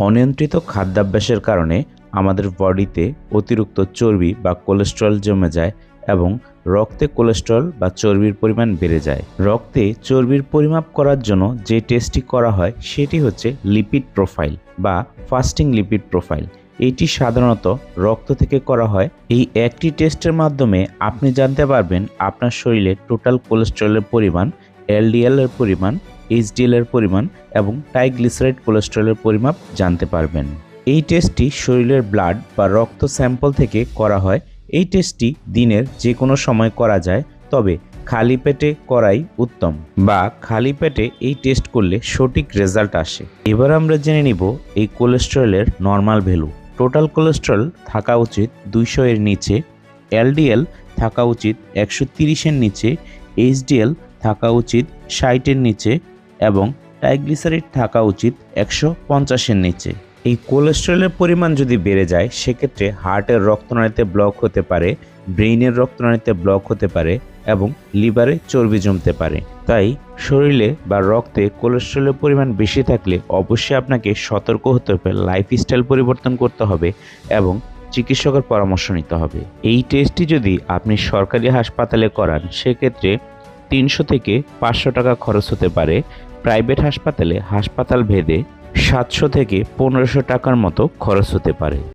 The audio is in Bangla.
অনিয়ন্ত্রিত খাদ্যাভ্যাসের কারণে আমাদের বডিতে অতিরিক্ত চর্বি বা কোলেস্ট্রল জমে যায় এবং রক্তে কোলেস্ট্রল বা চর্বির পরিমাণ বেড়ে যায়। রক্তে চর্বির পরিমাপ করার জন্য যে টেস্টটি করা হয় সেটি হচ্ছে লিপিড প্রোফাইল বা ফাস্টিং লিপিড প্রোফাইল। এটি সাধারণত রক্ত থেকে করা হয়। এই একটি টেস্টের মাধ্যমে আপনি জানতে পারবেন আপনার শরীরে টোটাল কোলেস্ট্রলের পরিমাণ, এলডিএল এর পরিমাণ এইচডিএল এর পরিমাণ এবং ট্রাইগ্লিসারাইড কোলেস্ট্রলের পরিমাপ জানতে পারবেন। এই টেস্টটি শরীরের ব্লাড বা রক্ত স্যাম্পল থেকে করা হয়। এই টেস্টটি দিনের যে কোনো সময় করা যায়, তবে খালি পেটে করাই উত্তম বা খালি পেটে এই টেস্ট করলে সঠিক রেজাল্ট আসে। এবার আমরা জেনে নিব এই কোলেস্ট্রলের নর্মাল ভ্যালু টোটাল কোলেস্ট্রল থাকা উচিত দুইশো এর নিচে এলডিএল থাকা উচিত একশো তিরিশের নিচে এইচডিএল থাকা উচিত ষাটের নিচে এবং ট্রাইগ্লিসারিড থাকা উচিত একশো পঞ্চাশের নিচে। এই কোলেস্ট্রলের পরিমাণ যদি বেড়ে যায়, সেক্ষেত্রে হার্টের রক্তনালীতে ব্লক হতে পারে, ব্রেইনের রক্তনালীতে ব্লক হতে পারে এবং লিভারে চর্বি জমতে পারে। তাই শরীরে বা রক্তে কোলেস্ট্রলের পরিমাণ বেশি থাকলে অবশ্যই আপনাকে সতর্ক হতে হবে, লাইফস্টাইল পরিবর্তন করতে হবে এবং চিকিৎসকের পরামর্শ নিতে হবে। এই টেস্টটি যদি আপনি সরকারি হাসপাতালে করান, সেক্ষেত্রে তিনশো থেকে পাঁচশো টাকা খরচ হতে পারে। প্রাইভেট হাসপাতালে হাসপাতাল ভেদে সাতশো থেকে পনেরোশো টাকার মতো খরচ হতে পারে।